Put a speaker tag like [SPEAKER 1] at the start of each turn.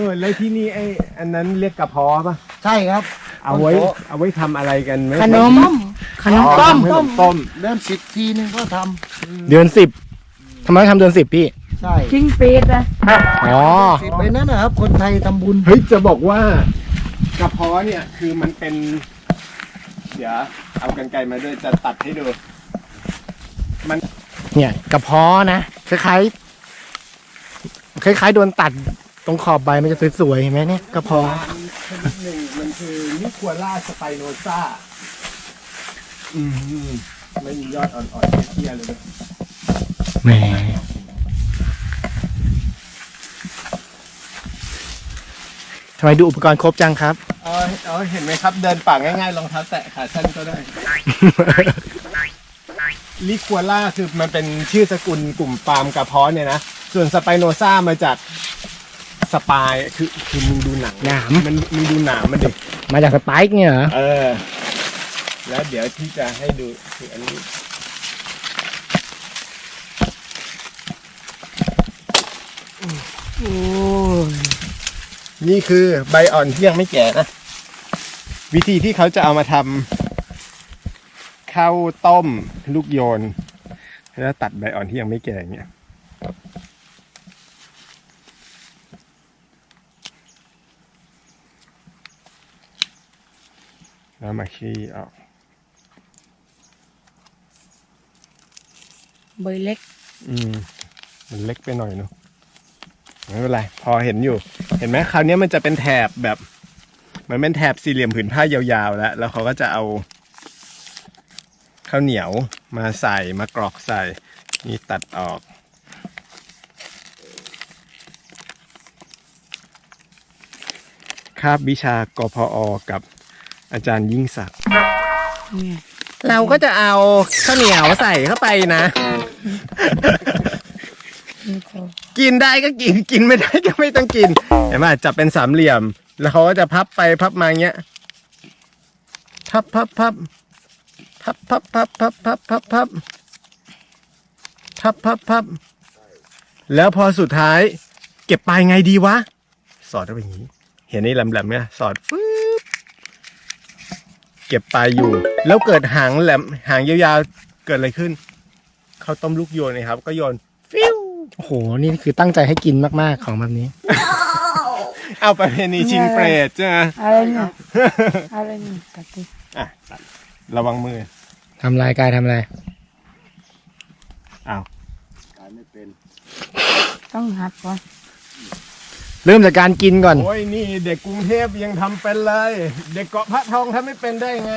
[SPEAKER 1] ออแล้วที่นี่ไอ้อันนั้นเรียกกระเพาะป่ะ
[SPEAKER 2] ใช่ครับ
[SPEAKER 1] เอาไว้ เอาไว้ทำอะไรกันไหม
[SPEAKER 3] ขนม ขนม
[SPEAKER 1] อ๋อ
[SPEAKER 3] ต้ม
[SPEAKER 1] ทำขนมต้ม
[SPEAKER 2] เริ่มสิบทีนึงก็ทำ
[SPEAKER 4] เดือนสิบทำไมต้องทำเดือนสิบพี่
[SPEAKER 2] ใช่
[SPEAKER 3] ชิ้งปีดนะ
[SPEAKER 4] อ๋อ
[SPEAKER 2] สิบไปนั้นนะครับ คนไทยทำบุญ
[SPEAKER 1] เฮ้ยจะบอกว่ากระเพาะเนี่ยคือมันเป็น เดี๋ยวเอากันไกรมาด้วยจะตัดให้ดู
[SPEAKER 4] เนี่ยกระเพาะนะคล้ายๆคล้ายๆโดนตัด ตรงขอบใบมันจะสวยๆเห็นไหมเนี่ยกระเพาะ
[SPEAKER 1] ชนิดหนึ่งมันคือนิควล่าสไปโนซ่า อืมไม่มียอดอ่อนๆเทียๆเลยนะ
[SPEAKER 4] แหมทำไมดูอุปกรณ์ครบจังครับ
[SPEAKER 1] เอาเอาเห็นไหมครับ เดินป่าง่ายๆรองเท้าแตะขาสั้นก็ได้ ลิควล่าคือมันเป็นชื่อสกุลกลุ่มปาล์มกระเพาะเนี่ยนะ ส่วนสไปโนซ่ามาจาก สปายคือคือมึงดูหนัง
[SPEAKER 4] หนาม
[SPEAKER 1] มันมึงดูหนามมันดิ
[SPEAKER 4] มาจากสไปค์เนี่ยเหรอ
[SPEAKER 1] เออ แล้วเดี๋ยวที่จะให้ดูคืออันนี้นี่คือใบอ่อนที่ยังไม่แก่นะ วิธีที่เขาจะเอามาทำข้าวต้มลูกโยน แล้วตัดใบอ่อนที่ยังไม่แก่อย่างเงี้ย แล้วมาขี้ออก
[SPEAKER 3] เบยเล็ก
[SPEAKER 1] อืม มันเล็กไปหน่อยเนอะไม่เป็นไรพอเห็นอยู่ เห็นไหมคราวนี้มันจะเป็นแถบแบบเหมันเป็นแถบสี่เหลี่ยมผืนผ้ายาวๆแล้ว แล้วเขาก็จะเอาข้าวเหนียวมาใส่มากรอกใส่ นี่ตัดออกคาบวิชากพอกับ อาจารย์ยิ่งศักดิ์
[SPEAKER 3] เนี่ย
[SPEAKER 4] เราก็จะเอาข้าวเหนียวใส่เข้าไปนะ
[SPEAKER 3] นี่ก็
[SPEAKER 1] กินได้ก็กินกินไม่ได้ก็ไม่ต้องกินเห็นไหมจับเป็นสามเหลี่ยม แล้วเขาก็จะพับไปพับมาอย่างเงี้ยพับพับพับพับพับพับพับพับพับพับพับพับพับแล้วพอสุดท้าย เก็บปลายไงดีวะ สอดเข้าไปอย่างนี้ เห็นไอ้แหลมๆเนี่ยสอดฟึ๊บ เก็บปลายอยู่ แล้วเกิดหางแหลมหางยาวๆเกิดอะไรขึ้นเขาต้มลูกโยนนะครับ ก็โยนฟิว
[SPEAKER 4] โอ้โห นี่คือตั้งใจให้กินมากๆของแบบนี้
[SPEAKER 1] เอาไปเพณีชิงเปรตใช่ไหม
[SPEAKER 3] อะไรเนี่ยอะไรเนี่ยตัดดิ
[SPEAKER 1] อะตัดระวังมือ
[SPEAKER 4] ทำลายกายทำอะไร
[SPEAKER 1] อ้าว
[SPEAKER 2] ขายไม่เป็น
[SPEAKER 3] ต้องหัดก่อน
[SPEAKER 4] เริ่มจากการกินก่อน
[SPEAKER 1] โอ้ยนี่เด็กกรุงเทพยังทำเป็นเลย เด็กเกาะพระทองทำไม่เป็นได้ไง